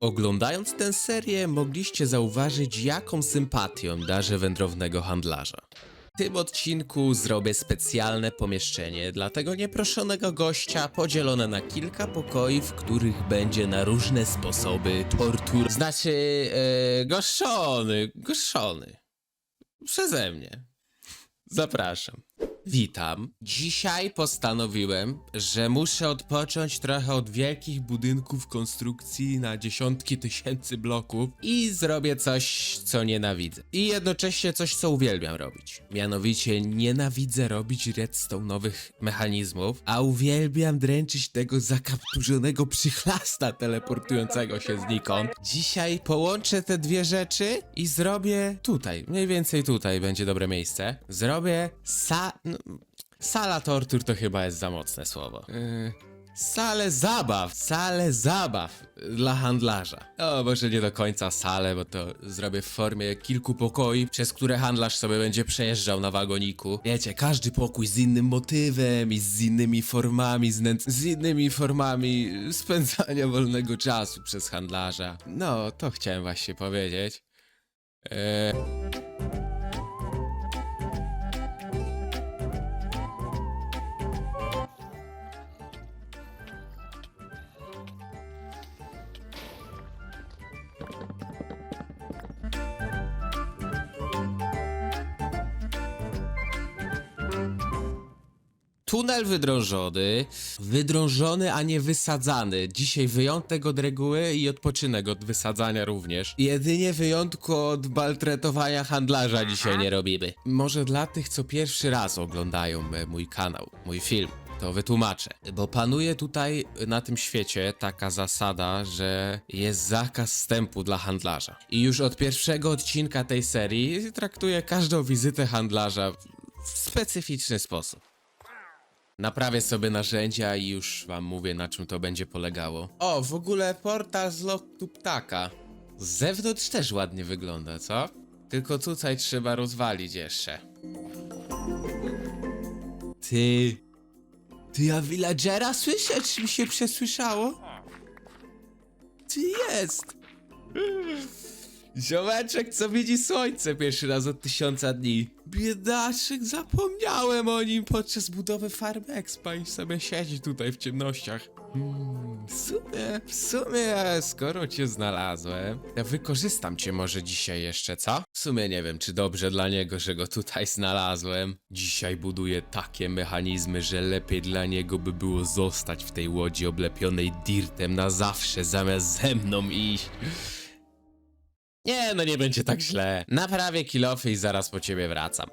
Oglądając tę serię, mogliście zauważyć, jaką sympatią darzę wędrownego handlarza. W tym odcinku zrobię specjalne pomieszczenie dla tego nieproszonego gościa, podzielone na kilka pokoi, w których będzie na różne sposoby tortur. Znaczy, e, goszczony, goszczony. Przeze mnie. Zapraszam. Witam. Dzisiaj postanowiłem, że muszę odpocząć trochę od wielkich budynków konstrukcji na dziesiątki tysięcy bloków i zrobię coś, co nienawidzę. I jednocześnie coś, co uwielbiam robić. Mianowicie nienawidzę robić redstone'owych mechanizmów, a uwielbiam dręczyć tego zakapturzonego przychlasta teleportującego się znikąd. Dzisiaj połączę te dwie rzeczy i zrobię tutaj, mniej więcej tutaj będzie dobre miejsce. Zrobię sa... No, sala tortur to chyba jest za mocne słowo. Yy, salę zabaw, salę zabaw dla handlarza. O, może nie do końca salę, bo to zrobię w formie kilku pokoi, przez które handlarz sobie będzie przejeżdżał na wagoniku. Wiecie, każdy pokój z innym motywem i z innymi formami, z, z innymi formami spędzania wolnego czasu przez handlarza. No, to chciałem właśnie powiedzieć. Eee... Tunel wydrążony, wydrążony, a nie wysadzany. Dzisiaj wyjątek od reguły i odpoczynek od wysadzania również. Jedynie wyjątku od maltretowania handlarza dzisiaj nie robimy. Może dla tych, co pierwszy raz oglądają mój kanał, mój film. To wytłumaczę, bo panuje tutaj na tym świecie taka zasada, że jest zakaz wstępu dla handlarza. I już od pierwszego odcinka tej serii traktuję każdą wizytę handlarza w specyficzny sposób. Naprawię sobie narzędzia i już wam mówię na czym to będzie polegało. O, w ogóle portal z lotu ptaka. Z zewnątrz też ładnie wygląda, co? Tylko tutaj trzeba rozwalić jeszcze. Ty... Ty, ja villagera słyszę? Czy mi się przesłyszało? Ty jest! Ziomeczek, co widzi słońce pierwszy raz od tysiąca dni. Biedaczek, zapomniałem o nim podczas budowy farmy Expa i sobie siedzi tutaj w ciemnościach. Hmm, w sumie, w sumie, skoro cię znalazłem, to wykorzystam cię może dzisiaj jeszcze, co? W sumie nie wiem, czy dobrze dla niego, że go tutaj znalazłem. Dzisiaj buduję takie mechanizmy, że lepiej dla niego by było zostać w tej łodzi oblepionej dirtem na zawsze, zamiast ze mną iść. Nie, no nie będzie tak źle. Naprawię kilofy i zaraz po ciebie wracam.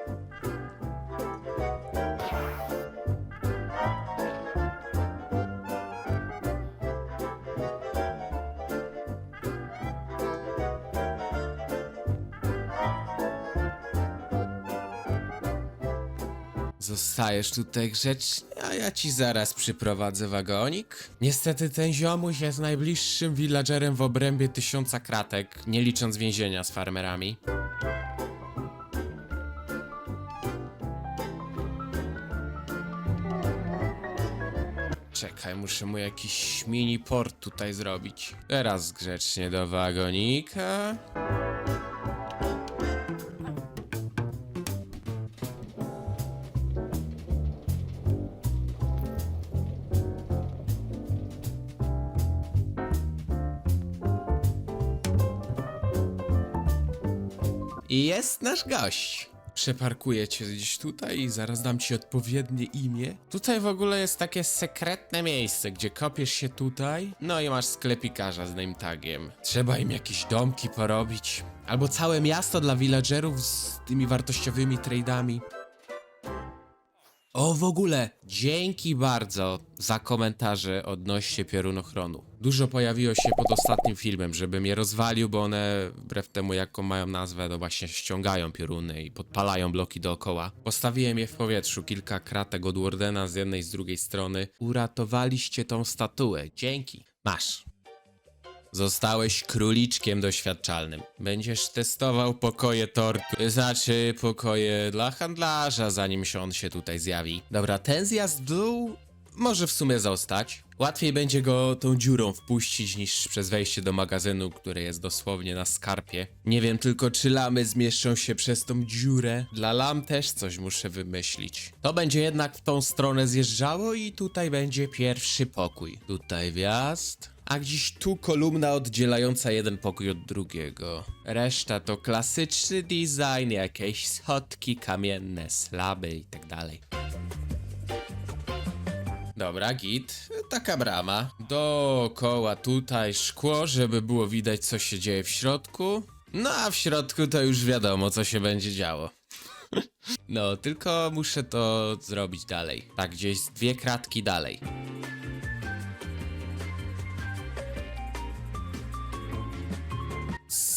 Zostajesz tutaj grzecznie, a ja ci zaraz przyprowadzę wagonik. Niestety ten ziomuś jest najbliższym villagerem w obrębie tysiąca kratek, nie licząc więzienia z farmerami. Czekaj, muszę mu jakiś mini port tutaj zrobić. Teraz grzecznie do wagonika. Nasz gość. Przeparkuję cię gdzieś tutaj i zaraz dam ci odpowiednie imię. Tutaj w ogóle jest takie sekretne miejsce, gdzie kopiesz się tutaj, no i masz sklepikarza z name tagiem. Trzeba im jakieś domki porobić. Albo całe miasto dla villagerów z tymi wartościowymi tradeami. O, w ogóle, dzięki bardzo za komentarze odnośnie piorunochronu. Dużo pojawiło się pod ostatnim filmem, żebym je rozwalił, bo one, wbrew temu jaką mają nazwę, to właśnie ściągają pioruny i podpalają bloki dookoła. Postawiłem je w powietrzu, kilka kratek od Wardena z jednej i z drugiej strony. Uratowaliście tą statuę, dzięki. Masz. Zostałeś króliczkiem doświadczalnym. Będziesz testował pokoje tortu, znaczy pokoje dla handlarza, zanim się on się tutaj zjawi. Dobra, ten zjazd dół może w sumie zostać. Łatwiej będzie go tą dziurą wpuścić niż przez wejście do magazynu, które jest dosłownie na skarpie. Nie wiem tylko, czy lamy zmieszczą się przez tą dziurę. Dla lam też coś muszę wymyślić. To będzie jednak w tą stronę zjeżdżało i tutaj będzie pierwszy pokój. Tutaj wjazd. A gdzieś tu kolumna oddzielająca jeden pokój od drugiego. Reszta to klasyczny design, jakieś schodki kamienne, slaby i tak. Dobra, git. Taka brama. Dookoła tutaj szkło, żeby było widać, co się dzieje w środku. No a w środku to już wiadomo, co się będzie działo. No, tylko muszę to zrobić dalej. Tak, gdzieś dwie kratki dalej.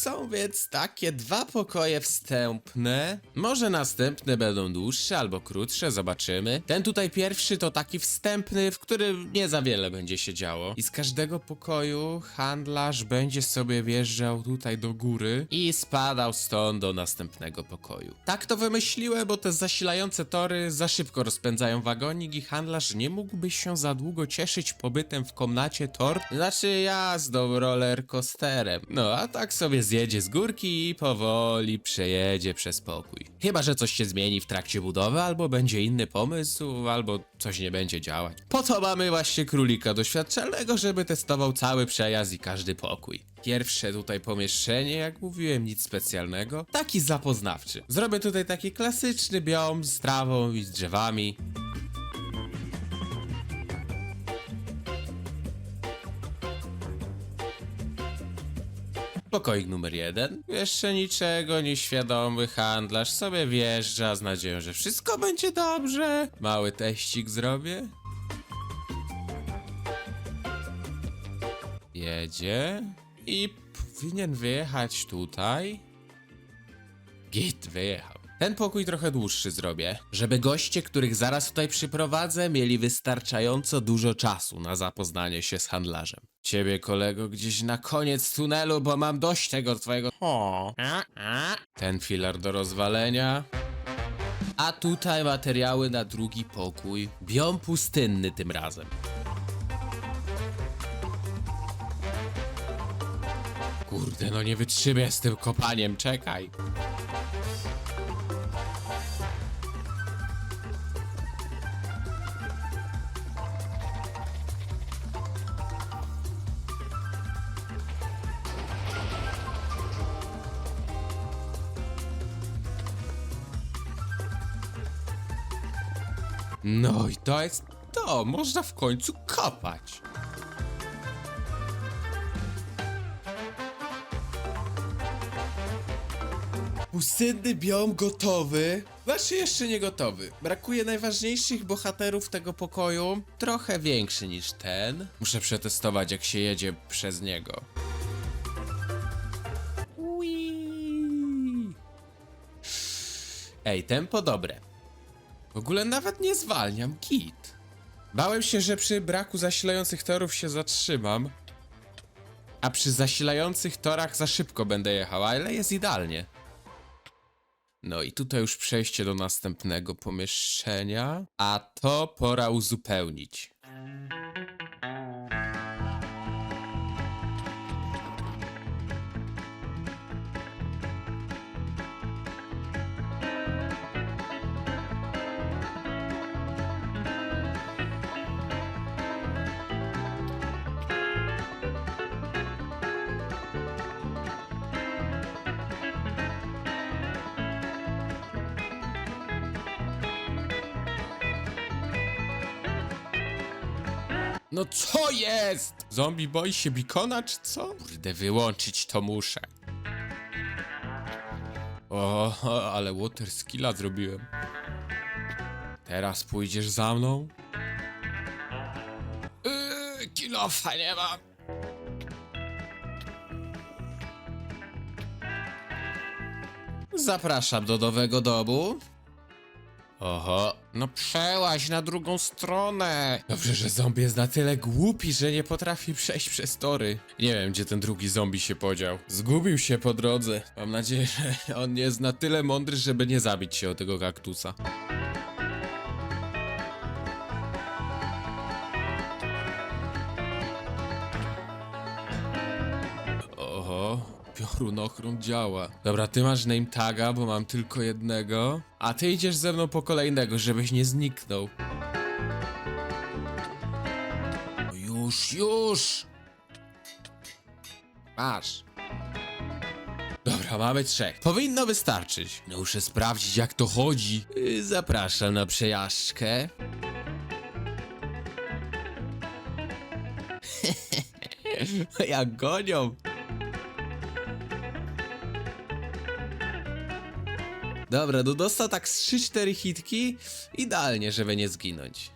Są więc takie dwa pokoje wstępne. Może następne będą dłuższe albo krótsze, zobaczymy. Ten tutaj pierwszy to taki wstępny, w którym nie za wiele będzie się działo. I z każdego pokoju handlarz będzie sobie wjeżdżał tutaj do góry i spadał stąd do następnego pokoju. Tak to wymyśliłem, bo te zasilające tory za szybko rozpędzają wagonik i handlarz nie mógłby się za długo cieszyć pobytem w komnacie tor, znaczy jazdą roller coasterem. No a tak sobie zjedzie z górki i powoli przejedzie przez pokój. Chyba, że coś się zmieni w trakcie budowy, albo będzie inny pomysł, albo coś nie będzie działać. Po to mamy właśnie królika doświadczalnego, żeby testował cały przejazd i każdy pokój. Pierwsze tutaj pomieszczenie, jak mówiłem, nic specjalnego. Taki zapoznawczy. Zrobię tutaj taki klasyczny biom z trawą i z drzewami. Pokoik numer jeden. Jeszcze niczego nieświadomy handlarz sobie wjeżdża z nadzieją, że wszystko będzie dobrze. Mały teścik zrobię. Jedzie i powinien wyjechać tutaj. Git wyjechał. Ten pokój trochę dłuższy zrobię, żeby goście, których zaraz tutaj przyprowadzę, mieli wystarczająco dużo czasu na zapoznanie się z handlarzem. Ciebie, kolego, gdzieś na koniec tunelu, bo mam dość tego twojego... O. Ten filar do rozwalenia. A tutaj materiały na drugi pokój. Biom pustynny tym razem. Kurde, no nie wytrzymię z tym kopaniem, czekaj. No i to jest to, można w końcu kopać. Pustynny biom gotowy. Znaczy jeszcze nie gotowy. Brakuje najważniejszych bohaterów tego pokoju. Trochę większy niż ten. Muszę przetestować jak się jedzie przez niego. Ui. Ej, tempo dobre. W ogóle nawet nie zwalniam, git. Bałem się, że przy braku zasilających torów się zatrzymam. A przy zasilających torach za szybko będę jechał, ale jest idealnie. No i tutaj już przejście do następnego pomieszczenia, a to pora uzupełnić. No co jest? Zombie boi się bikona, czy co? Kurde, wyłączyć to muszę. O, ale water skilla zrobiłem. Teraz pójdziesz za mną? Yy, kilofa nie mam. Zapraszam do nowego domu. Oho, no przełaź na drugą stronę. Dobrze, że zombie jest na tyle głupi, że nie potrafi przejść przez tory. Nie wiem, gdzie ten drugi zombie się podział. Zgubił się po drodze. Mam nadzieję, że on jest na tyle mądry, żeby nie zabić się o tego kaktusa. Piorunochron działa. Dobra, ty masz name taga, bo mam tylko jednego. A ty idziesz ze mną po kolejnego, żebyś nie zniknął. Już, już! Masz. Dobra, mamy trzech. Powinno wystarczyć. Muszę sprawdzić, jak to chodzi. Yy, Zapraszam na przejażdżkę. jak gonią. Dobra, no dostał tak z 3-4 hitki. Idealnie, żeby nie zginąć.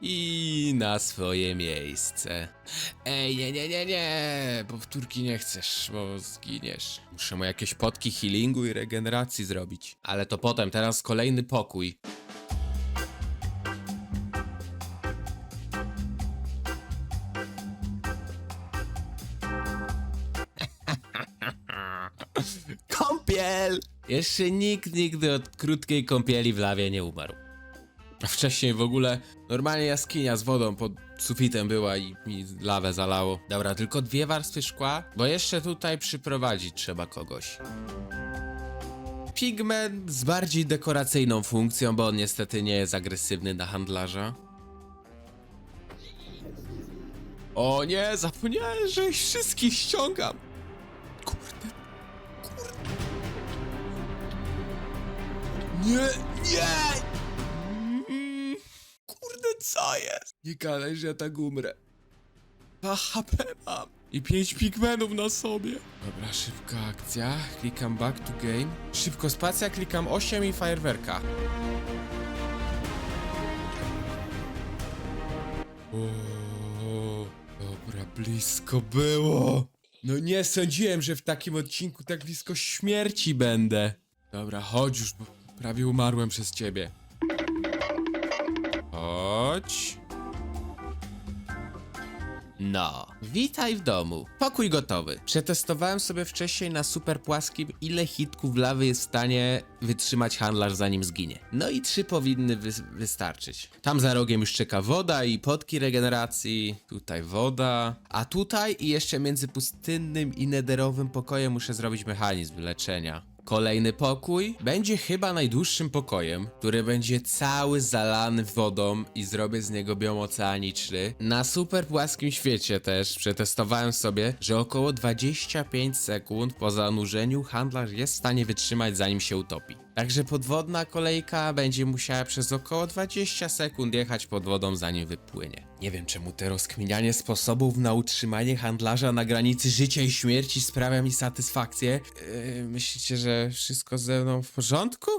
I na swoje miejsce. Ej, nie, nie, nie, nie. Powtórki nie chcesz, bo zginiesz. Muszę mu jakieś potki healingu i regeneracji zrobić. Ale to potem, teraz kolejny pokój. Kąpiel! Jeszcze nikt nigdy od krótkiej kąpieli w lawie nie umarł. A wcześniej w ogóle normalnie jaskinia z wodą pod sufitem była i mi lawę zalało. Dobra, tylko dwie warstwy szkła, bo jeszcze tutaj przyprowadzić trzeba kogoś. Pigment z bardziej dekoracyjną funkcją, bo on niestety nie jest agresywny na handlarza. O nie, zapomniałem, że ich wszystkich ściągam. Nie, nie! Kurde, co jest? Nie gadaj, że ja tak umrę. 2 HP mam. I 5 pigmentów na sobie. Dobra, szybka akcja. Klikam back to game. Szybko spacja, klikam 8 i fajerwerka. Dobra, blisko było. No nie sądziłem, że w takim odcinku tak blisko śmierci będę. Dobra, chodź już, bo prawie umarłem przez ciebie. Chodź. No, witaj w domu. Pokój gotowy. Przetestowałem sobie wcześniej na super płaskim, ile hitków lawy jest w stanie wytrzymać handlarz zanim zginie. No i trzy powinny wy- wystarczyć. Tam za rogiem już czeka woda i potki regeneracji. Tutaj woda. A tutaj i jeszcze między pustynnym i nederowym pokojem muszę zrobić mechanizm leczenia. Kolejny pokój będzie chyba najdłuższym pokojem, który będzie cały zalany wodą i zrobię z niego biom oceaniczny. Na super płaskim świecie też przetestowałem sobie, że około 25 sekund po zanurzeniu handlarz jest w stanie wytrzymać zanim się utopi. Także podwodna kolejka będzie musiała przez około 20 sekund jechać pod wodą zanim wypłynie. Nie wiem czemu te rozkminianie sposobów na utrzymanie handlarza na granicy życia i śmierci sprawia mi satysfakcję. Yy, myślicie, że wszystko ze mną w porządku?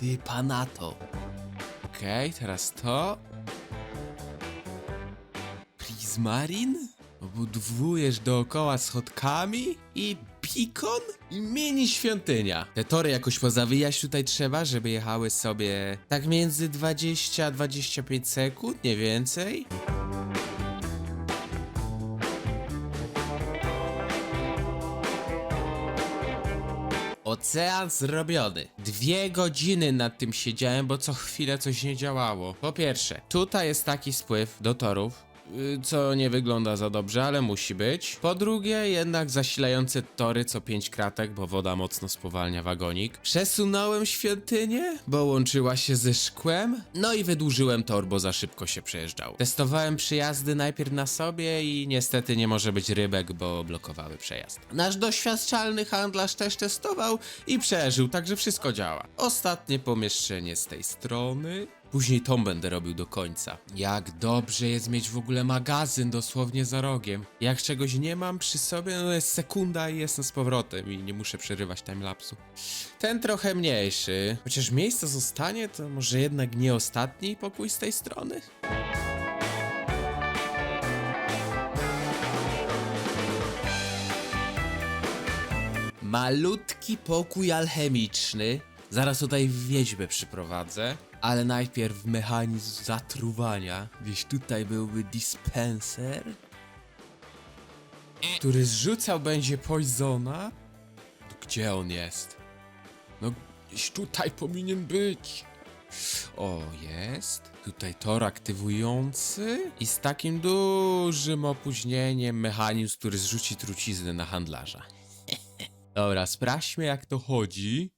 Ty panato. Okej, teraz to. Prismarin? Obudwujesz dookoła schodkami i pikon i mini świątynia. Te tory jakoś pozawijać tutaj trzeba, żeby jechały sobie tak między 20 a 25 sekund, nie więcej. Ocean zrobiony. Dwie godziny nad tym siedziałem, bo co chwilę coś nie działało. Po pierwsze, tutaj jest taki spływ do torów, co nie wygląda za dobrze, ale musi być. Po drugie, jednak zasilające tory co 5 kratek, bo woda mocno spowalnia wagonik. Przesunąłem świątynię, bo łączyła się ze szkłem. No i wydłużyłem tor, bo za szybko się przejeżdżał. Testowałem przyjazdy najpierw na sobie i niestety nie może być rybek, bo blokowały przejazd. Nasz doświadczalny handlarz też testował i przeżył, także wszystko działa. Ostatnie pomieszczenie z tej strony. Później tą będę robił do końca. Jak dobrze jest mieć w ogóle magazyn dosłownie za rogiem. Jak czegoś nie mam przy sobie, no jest sekunda i jestem z powrotem i nie muszę przerywać timelapsu. Ten trochę mniejszy. Chociaż miejsce zostanie, to może jednak nie ostatni pokój z tej strony? Malutki pokój alchemiczny. Zaraz tutaj wiedźmę przyprowadzę. Ale najpierw mechanizm zatruwania. Gdzieś tutaj byłby dispenser. Który zrzucał będzie poisona. To gdzie on jest? No, gdzieś tutaj powinien być. O, jest. Tutaj tor aktywujący i z takim dużym opóźnieniem mechanizm, który zrzuci truciznę na handlarza. Dobra, sprawdźmy jak to chodzi.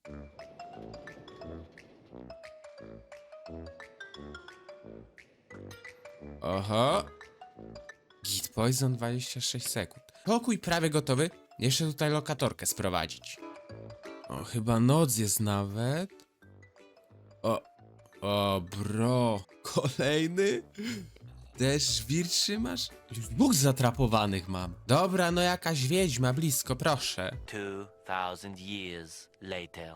Oho. Git Poison 26 sekund. Pokój prawie gotowy. Jeszcze tutaj lokatorkę sprowadzić. O, chyba noc jest nawet. O, o, bro. Kolejny? Też żwir trzymasz? Już dwóch zatrapowanych mam. Dobra, no jakaś wiedźma blisko, proszę. 2,000 years later.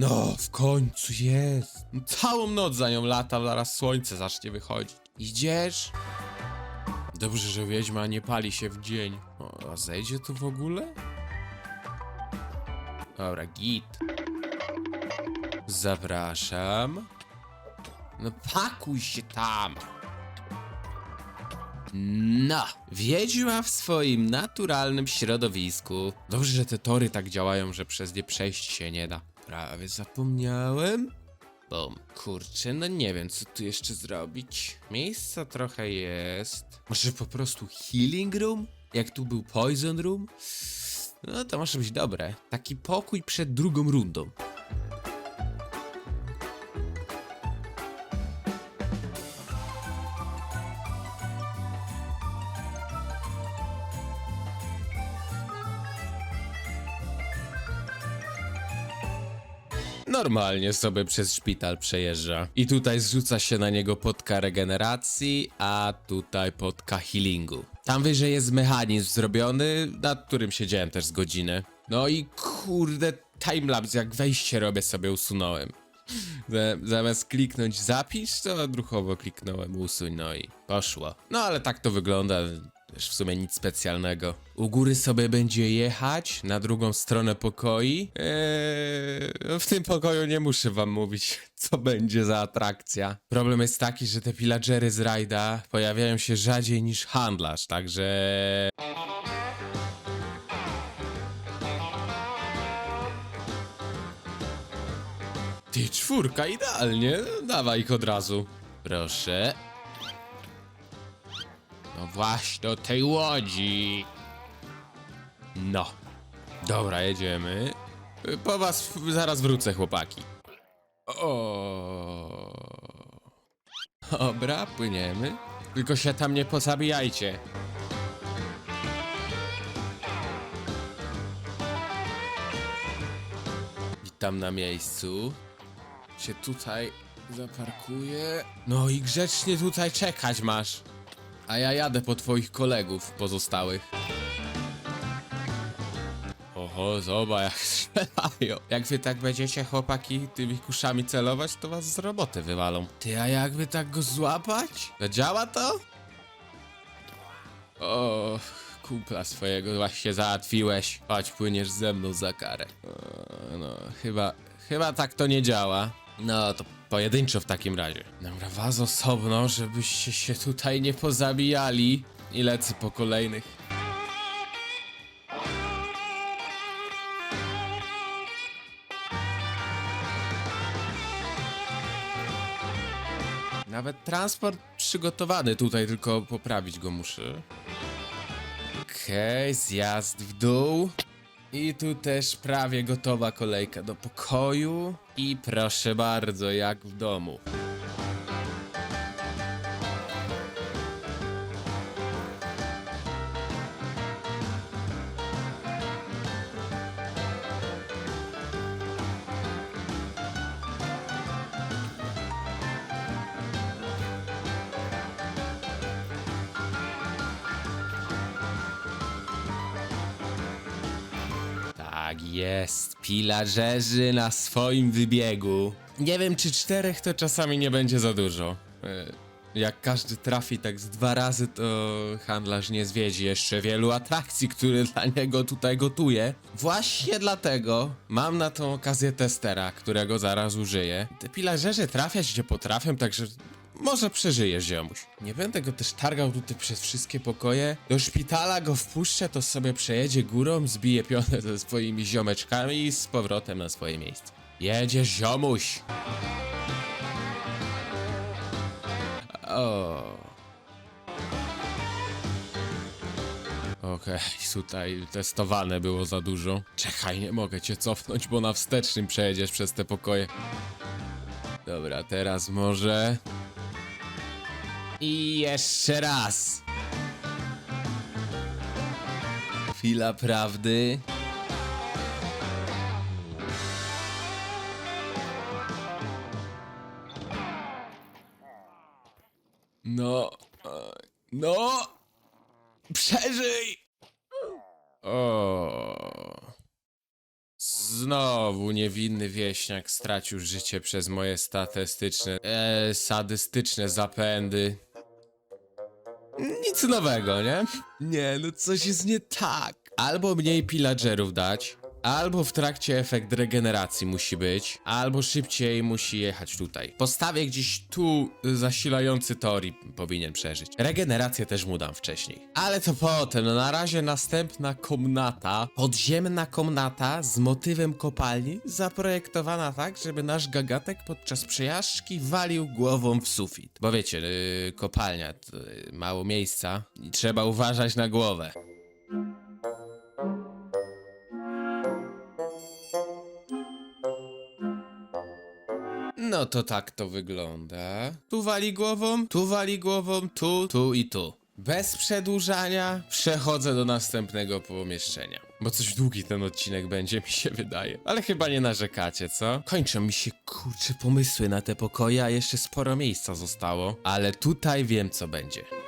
No, w końcu jest. Całą noc za nią lata, zaraz słońce zacznie wychodzić. Idziesz? Dobrze, że wiedźma nie pali się w dzień. O, a zejdzie tu w ogóle? Dobra, git. Zapraszam. No pakuj się tam. No, wiedźma w swoim naturalnym środowisku. Dobrze, że te tory tak działają, że przez nie przejść się nie da. Prawie zapomniałem. Bum. Kurczę, no nie wiem, co tu jeszcze zrobić. Miejsca trochę jest. Może po prostu healing room? Jak tu był poison room? No to może być dobre. Taki pokój przed drugą rundą. Normalnie sobie przez szpital przejeżdża. I tutaj zrzuca się na niego podka regeneracji, a tutaj podka healingu. Tam wyżej jest mechanizm zrobiony, nad którym siedziałem też z godzinę. No i kurde, timelapse, jak wejście robię sobie usunąłem. Za- Zamiast kliknąć zapisz, to odruchowo kliknąłem usuń, no i poszło. No ale tak to wygląda, też w sumie nic specjalnego. U góry sobie będzie jechać, na drugą stronę pokoi. Eee, w tym pokoju nie muszę wam mówić, co będzie za atrakcja. Problem jest taki, że te pillagery z rajda pojawiają się rzadziej niż handlarz, także... Ty, czwórka, idealnie. Dawaj ich od razu. Proszę. No właśnie, do tej łodzi. No. Dobra, jedziemy. Po was zaraz wrócę, chłopaki. O. Dobra, płyniemy. Tylko się tam nie pozabijajcie. Witam na miejscu. Się tutaj zaparkuję. No i grzecznie tutaj czekać masz. A ja jadę po twoich kolegów pozostałych. Oho, zobacz jak strzelają. Jak wy tak będziecie chłopaki tymi kuszami celować, to was z roboty wywalą. Ty, a jakby tak go złapać? No działa to? O, kumpla swojego właśnie załatwiłeś. Chodź, płyniesz ze mną za karę. O, no, chyba, chyba tak to nie działa. No, to pojedynczo w takim razie. Dobra, was osobno, żebyście się tutaj nie pozabijali. I lecę po kolejnych. Nawet transport przygotowany tutaj, tylko poprawić go muszę. Okej, zjazd w dół. I tu też prawie gotowa kolejka do pokoju. I proszę bardzo, jak w domu. Jest, pilarzerzy na swoim wybiegu. Nie wiem, czy czterech to czasami nie będzie za dużo. E, Jak każdy trafi tak z dwa razy, to handlarz nie zwiedzi jeszcze wielu atrakcji, które dla niego tutaj gotuje. Właśnie dlatego mam na tą okazję testera, którego zaraz użyję. Te pilarzerzy trafiać gdzie potrafią, także może przeżyjesz, ziomuś. Nie będę go też targał tutaj przez wszystkie pokoje. Do szpitala go wpuszczę, to sobie przejedzie górą, zbije pionę ze swoimi ziomeczkami i z powrotem na swoje miejsce. Jedziesz, ziomuś! O. Okej, tutaj testowane było za dużo. Czekaj, nie mogę cię cofnąć, bo na wstecznym przejedziesz przez te pokoje. Dobra, teraz może... I jeszcze raz! Chwila prawdy. No, e, no, przeżyj! O. Znowu niewinny wieśniak stracił życie przez moje statystyczne, e, sadystyczne zapędy. Nowego, nie? Nie, no coś jest nie tak. Albo mniej pillagerów dać, albo w trakcie efekt regeneracji musi być, albo szybciej musi jechać tutaj. Postawię gdzieś tu zasilający tor i powinien przeżyć. Regenerację też mu dam wcześniej. Ale to potem, no na razie następna komnata, podziemna komnata z motywem kopalni, zaprojektowana tak, żeby nasz gagatek podczas przejażdżki walił głową w sufit. Bo wiecie, yy, kopalnia, yy, mało miejsca i trzeba uważać na głowę. No to tak to wygląda. Tu wali głową, tu wali głową, tu, tu i tu. Bez przedłużania przechodzę do następnego pomieszczenia. Bo coś długi ten odcinek będzie, mi się wydaje. Ale chyba nie narzekacie, co? Kończą mi się kurcze pomysły na te pokoje, a jeszcze sporo miejsca zostało. Ale tutaj wiem co będzie.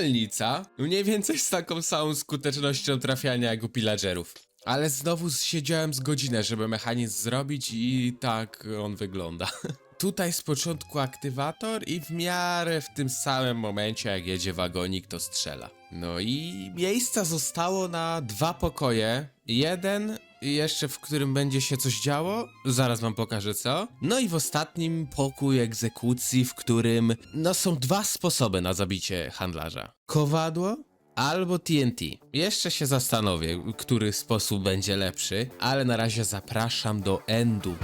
Strzelnica. Mniej więcej z taką samą skutecznością trafiania jak u pillagerów. Ale znowu siedziałem z godzinę, żeby mechanizm zrobić i tak on wygląda. Tutaj z początku aktywator i w miarę w tym samym momencie jak jedzie wagonik to strzela. No i miejsca zostało na dwa pokoje. Jeden jeszcze w którym będzie się coś działo, zaraz wam pokażę co. No i w ostatnim pokój egzekucji, w którym no są dwa sposoby na zabicie handlarza. Kowadło albo TNT. Jeszcze się zastanowię, który sposób będzie lepszy, ale na razie zapraszam do endu.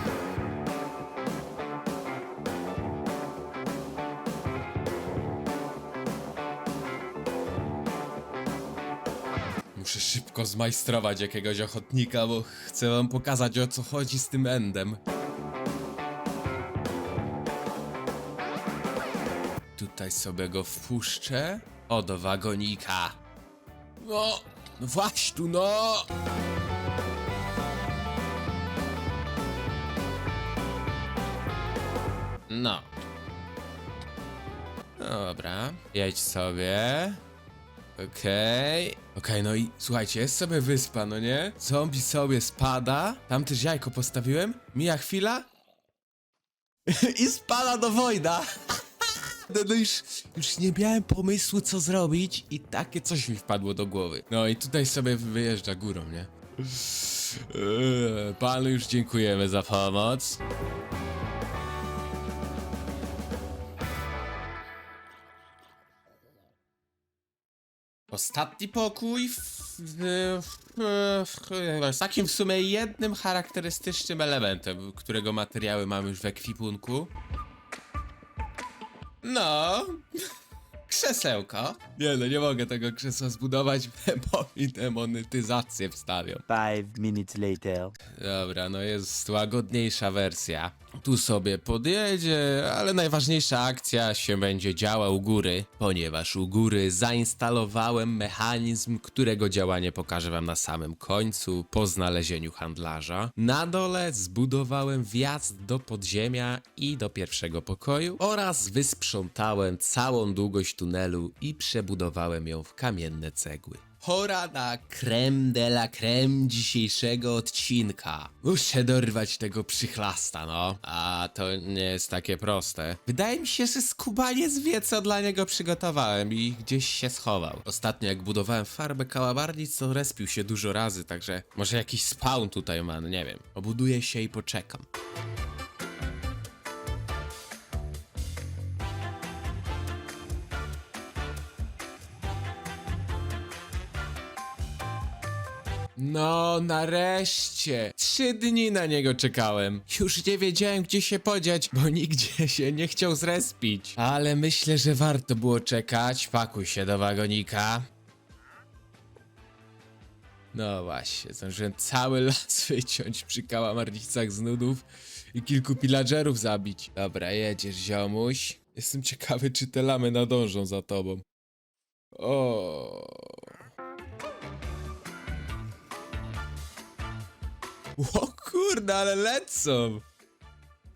Muszę szybko zmajstrować jakiegoś ochotnika, bo chcę wam pokazać o co chodzi z tym endem. Tutaj sobie go wpuszczę. O, do wagonika. No, no właśnie tu, no! No. Dobra, jedź sobie. Okej. Okej, no i słuchajcie, jest sobie wyspa, no nie? Zombie sobie spada. Tam też jajko postawiłem. Mija chwila. I spada do wojna. No, no już, już nie miałem pomysłu, co zrobić i takie coś mi wpadło do głowy. No i tutaj sobie wyjeżdża górą, nie? Eee, Panu już dziękujemy za pomoc. Ostatni pokój w, w, w, w, z takim w sumie jednym charakterystycznym elementem, którego materiały mamy już w ekwipunku. No, krzesełko. Nie no, nie mogę tego krzesła zbudować, bo mi demonetyzację wstawią. Five minutes later. Dobra, no jest łagodniejsza wersja. Tu sobie podjedzie, ale najważniejsza akcja się będzie działa u góry, ponieważ u góry zainstalowałem mechanizm, którego działanie pokażę wam na samym końcu, po znalezieniu handlarza. Na dole zbudowałem wjazd do podziemia i do pierwszego pokoju oraz wysprzątałem całą długość tunelu i przebudowałem ją w kamienne cegły. Pora na creme de la creme dzisiejszego odcinka. Muszę dorwać tego przychlasta, no. A to nie jest takie proste. Wydaje mi się, że skubaniec wie, co dla niego przygotowałem i gdzieś się schował. Ostatnio jak budowałem farbę kałamarnic, to respił się dużo razy, także może jakiś spawn tutaj ma, no nie wiem. Obuduję się i poczekam. No, nareszcie! Trzy dni na niego czekałem. Już nie wiedziałem, gdzie się podziać, bo nigdzie się nie chciał zrespić. Ale myślę, że warto było czekać. Pakuj się do wagonika. No właśnie, zdążyłem cały las wyciąć przy kałamarnicach z nudów i kilku pillagerów zabić. Dobra, jedziesz, ziomuś. Jestem ciekawy, czy te lamy nadążą za tobą. O. O kurde, ale lecą!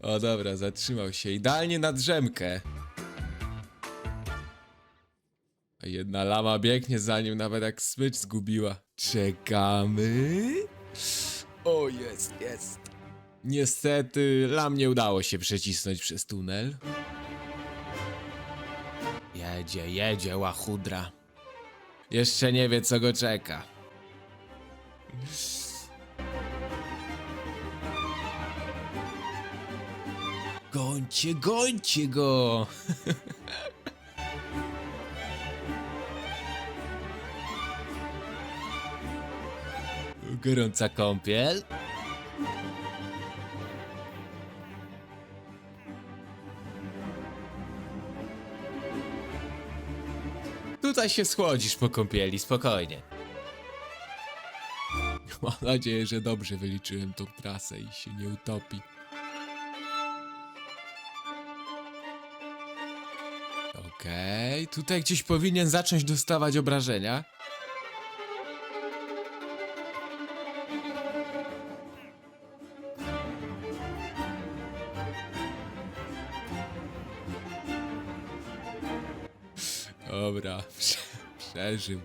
O dobra, zatrzymał się idealnie na drzemkę. A jedna lama biegnie za nim, nawet jak smycz zgubiła. Czekamy. O, jest, jest. Niestety, lam nie udało się przecisnąć przez tunel. Jedzie, jedzie, łachudra. Jeszcze nie wie, co go czeka. Gońcie, gońcie go! Gorąca kąpiel. Tutaj się schłodzisz po kąpieli, spokojnie. Mam nadzieję, że dobrze wyliczyłem tą trasę i się nie utopi. Okej, tutaj gdzieś powinien zacząć dostawać obrażenia. Dobra, prze przeżył.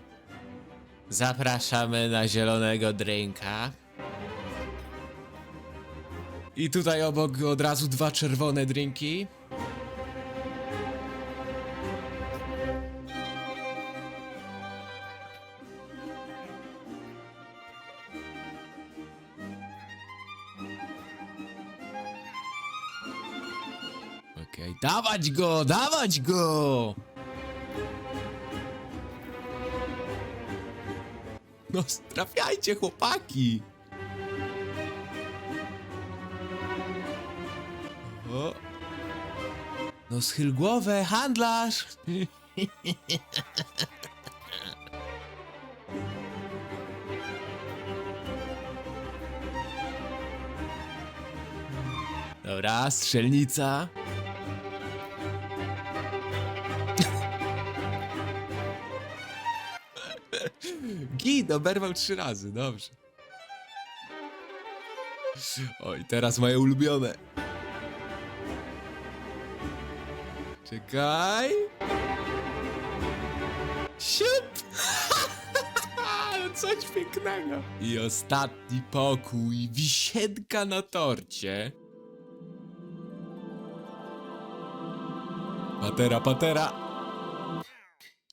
Zapraszamy na zielonego drinka. I tutaj obok od razu dwa czerwone drinki. Dawać go, dawać go! No, trafiajcie, chłopaki! O. No, schyl głowę, handlarz! Dobra, strzelnica. Gid oberwał trzy razy, dobrze. Oj, teraz moje ulubione. Czekaj. Siup! Coś pięknego. I ostatni pokój, wisienka na torcie. Patera, patera.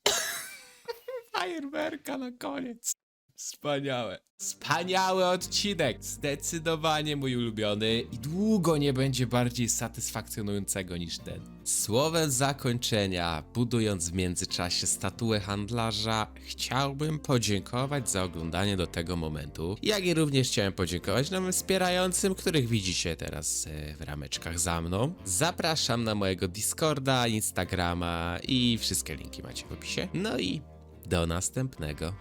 Fajerwerka na koniec. Wspaniałe. Wspaniały odcinek. Zdecydowanie mój ulubiony i długo nie będzie bardziej satysfakcjonującego niż ten. Słowem zakończenia, budując w międzyczasie statuę handlarza, chciałbym podziękować za oglądanie do tego momentu. Jak i również chciałem podziękować nowym wspierającym, których widzicie teraz e, w rameczkach za mną. Zapraszam na mojego Discorda, Instagrama i wszystkie linki macie w opisie. No i do następnego.